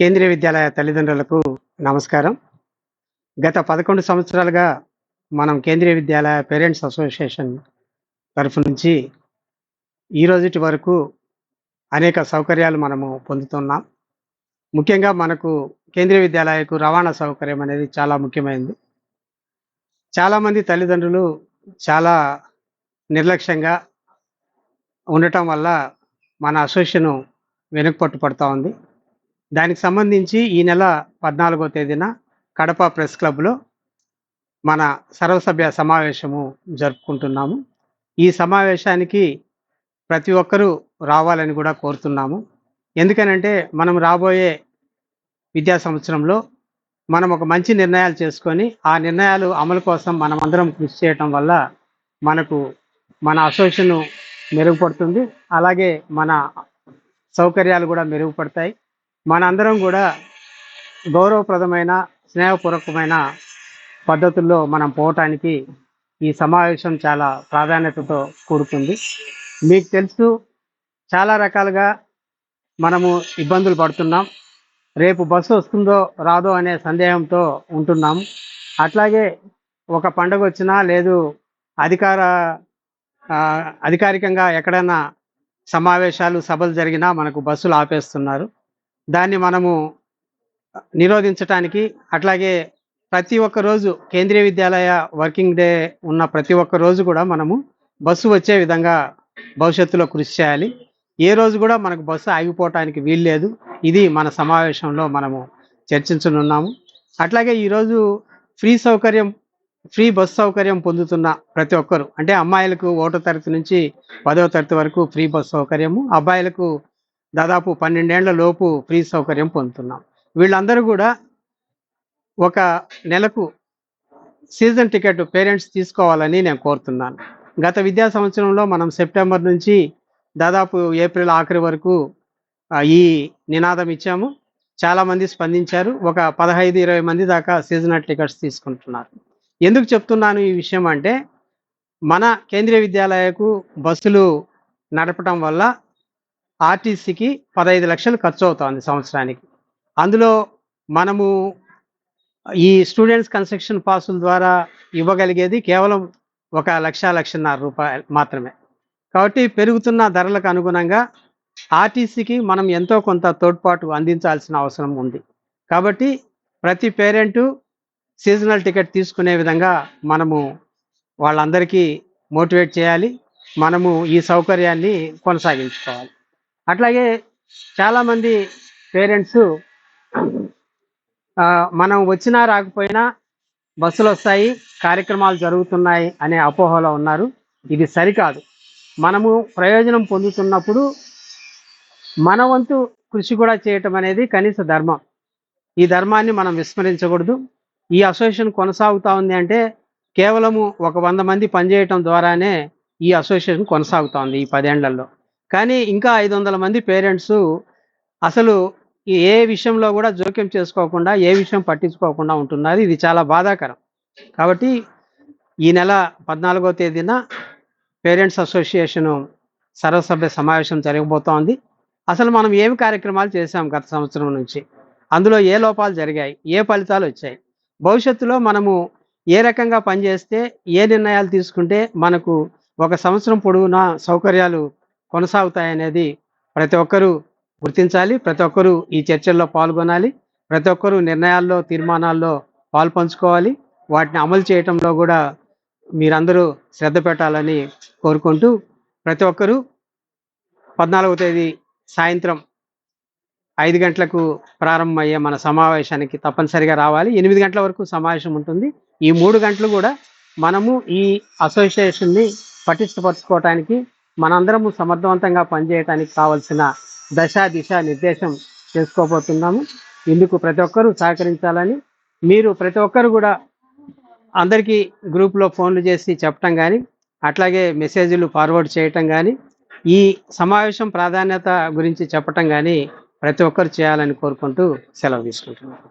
కేంద్రీయ విద్యాలయ తల్లిదండ్రులకు నమస్కారం. గత పదకొండు సంవత్సరాలుగా మనం కేంద్రీయ విద్యాలయ పేరెంట్స్ అసోసియేషన్ తరఫు నుంచి ఈ రోజుటి వరకు అనేక సౌకర్యాలు మనము పొందుతున్నాం. ముఖ్యంగా మనకు కేంద్రీయ విద్యాలయకు రవాణా సౌకర్యం అనేది చాలా ముఖ్యమైనది. చాలామంది తల్లిదండ్రులు చాలా నిర్లక్ష్యంగా ఉండటం వల్ల మన అసోసియేషన్ వెనుకపట్టు పడుతూ ఉంది. దానికి సంబంధించి ఈ నెల పద్నాలుగో తేదీన కడప ప్రెస్ క్లబ్లో మన సర్వసభ్య సమావేశము జరుపుకుంటున్నాము. ఈ సమావేశానికి ప్రతి ఒక్కరూ రావాలని కూడా కోరుతున్నాము. ఎందుకనంటే మనం రాబోయే విద్యా సంవత్సరంలో మనం ఒక మంచి నిర్ణయాలు చేసుకొని ఆ నిర్ణయాలు అమలు కోసం మనం అందరం కృషి చేయటం వల్ల మనకు మన అసోసియేషన్ మెరుగుపడుతుంది. అలాగే మన సౌకర్యాలు కూడా మెరుగుపడతాయి. మనందరం కూడా గౌరవప్రదమైన స్నేహపూర్వకమైన పద్ధతుల్లో మనం పోవటానికి ఈ సమావేశం చాలా ప్రాధాన్యతతో కూడుకుంది. మీకు తెలుసు చాలా రకాలుగా మనము ఇబ్బందులు పడుతున్నాం. రేపు బస్సు వస్తుందో రాదో అనే సందేహంతో ఉంటున్నాం అట్లాగే ఒక పండుగ వచ్చినా లేదు అధికార అధికారికంగా ఎక్కడైనా సమావేశాలు సభలు జరిగినా మనకు బస్సులు ఆపేస్తున్నారు. దాన్ని మనము నిరోధించటానికి అట్లాగే ప్రతి ఒక్క రోజు కేంద్రీయ విద్యాలయ వర్కింగ్ డే ఉన్న ప్రతి ఒక్క రోజు కూడా మనము బస్సు వచ్చే విధంగా భవిష్యత్తులో కృషి చేయాలి. ఏ రోజు కూడా మనకు బస్సు ఆగిపోవటానికి వీల్లేదు ఇది మన సమావేశంలో మనము చర్చించనున్నాము. అట్లాగే ఈరోజు ఫ్రీ సౌకర్యం ఫ్రీ బస్ సౌకర్యం పొందుతున్న ప్రతి ఒక్కరు అంటే అమ్మాయిలకు ఒకటో తరగతి నుంచి పదవ తరగతి వరకు ఫ్రీ బస్ సౌకర్యము అబ్బాయిలకు దాదాపు పన్నెండేళ్ళ లోపు ఫ్రీ సౌకర్యం పొందుతున్నాం. వీళ్ళందరూ కూడా ఒక నెలకు సీజన్ టికెట్ పేరెంట్స్ తీసుకోవాలని నేను కోరుతున్నాను. గత విద్యా సంవత్సరంలో మనం సెప్టెంబర్ నుంచి దాదాపు ఏప్రిల్ ఆఖరి వరకు ఈ నినాదం ఇచ్చాము. చాలామంది స్పందించారు. ఒక పదహైదు ఇరవై మంది దాకా సీజనల్ టికెట్స్ తీసుకుంటున్నారు. ఎందుకు చెప్తున్నాను ఈ విషయం అంటే మన కేంద్రీయ విద్యాలయకు బస్సులు నడపటం వల్ల ఆర్టీసీకి పదహైదు లక్షలు ఖర్చు అవుతుంది సంవత్సరానికి. అందులో మనము ఈ స్టూడెంట్స్ కన్స్ట్రక్షన్ పాసుల ద్వారా ఇవ్వగలిగేది కేవలం ఒక లక్ష లక్షన్నర రూపాయలు మాత్రమే. కాబట్టి పెరుగుతున్న ధరలకు అనుగుణంగా ఆర్టీసీకి మనం ఎంతో కొంత తోడ్పాటు అందించాల్సిన అవసరం ఉంది. కాబట్టి ప్రతి పేరెంటు సీజనల్ టికెట్ తీసుకునే విధంగా మనము వాళ్ళందరికీ మోటివేట్ చేయాలి. మనము ఈ సౌకర్యాన్ని కొనసాగించుకోవాలి. అట్లాగే చాలామంది పేరెంట్స్ మనం వచ్చినా రాకపోయినా బస్సులు వస్తాయి కార్యక్రమాలు జరుగుతున్నాయి అనే అపోహలో ఉన్నారు. ఇది సరికాదు. మనము ప్రయోజనం పొందుతున్నప్పుడు మన వంతు కృషి కూడా చేయటం అనేది కనీస ధర్మం. ఈ ధర్మాన్ని మనం విస్మరించకూడదు. ఈ అసోసియేషన్ కొనసాగుతా ఉంది అంటే కేవలము ఒక వంద మంది పనిచేయటం ద్వారానే ఈ అసోసియేషన్ కొనసాగుతోంది ఈ పదేళ్ళలో కానీ ఇంకా ఐదు వందల మంది పేరెంట్స్ అసలు ఏ విషయంలో కూడా జోక్యం చేసుకోకుండా ఏ విషయం పట్టించుకోకుండా ఉంటున్నారు. ఇది చాలా బాధాకరం. కాబట్టి ఈ నెల పద్నాలుగో తేదీన పేరెంట్స్ అసోసియేషన్ సర్వసభ్య సమావేశం జరగబోతోంది. అసలు మనం ఏమి కార్యక్రమాలు చేశాం గత సంవత్సరం నుంచి? అందులో ఏ లోపాలు జరిగాయి? ఏ ఫలితాలు వచ్చాయి? భవిష్యత్తులో మనము ఏ రకంగా పనిచేస్తే ఏ నిర్ణయాలు తీసుకుంటే మనకు ఒక సంవత్సరం పొడవునా సౌకర్యాలు కొనసాగుతాయనేది ప్రతి ఒక్కరూ గుర్తించాలి ప్రతి ఒక్కరూ ఈ చర్చల్లో పాల్గొనాలి ప్రతి ఒక్కరూ నిర్ణయాల్లో తీర్మానాల్లో పాలు పంచుకోవాలి వాటిని అమలు చేయటంలో కూడా మీరందరూ శ్రద్ధ పెట్టాలని కోరుకుంటూ ప్రతి ఒక్కరూ పద్నాలుగవ తేదీ సాయంత్రం ఐదు గంటలకు ప్రారంభమయ్యే మన సమావేశానికి తప్పనిసరిగా రావాలి. ఎనిమిది గంటల వరకు సమావేశం ఉంటుంది. ఈ మూడు గంటలు కూడా మనము ఈ అసోసియేషన్ని పటిష్టపరచుకోవటానికి మనందరము సమర్థవంతంగా పనిచేయడానికి కావలసిన దశ దిశ నిర్దేశం చేసుకోబోతున్నాము. ఇందుకు ప్రతి ఒక్కరూ సహకరించాలని మీరు ప్రతి ఒక్కరు కూడా అందరికీ గ్రూప్లో ఫోన్లు చేసి చెప్పటం కానీ అట్లాగే మెసేజ్లు ఫార్వర్డ్ చేయటం కానీ ఈ సమావేశం ప్రాధాన్యత గురించి చెప్పటం కానీ ప్రతి ఒక్కరు చేయాలని కోరుకుంటూ సెలవు తీసుకుంటున్నాను.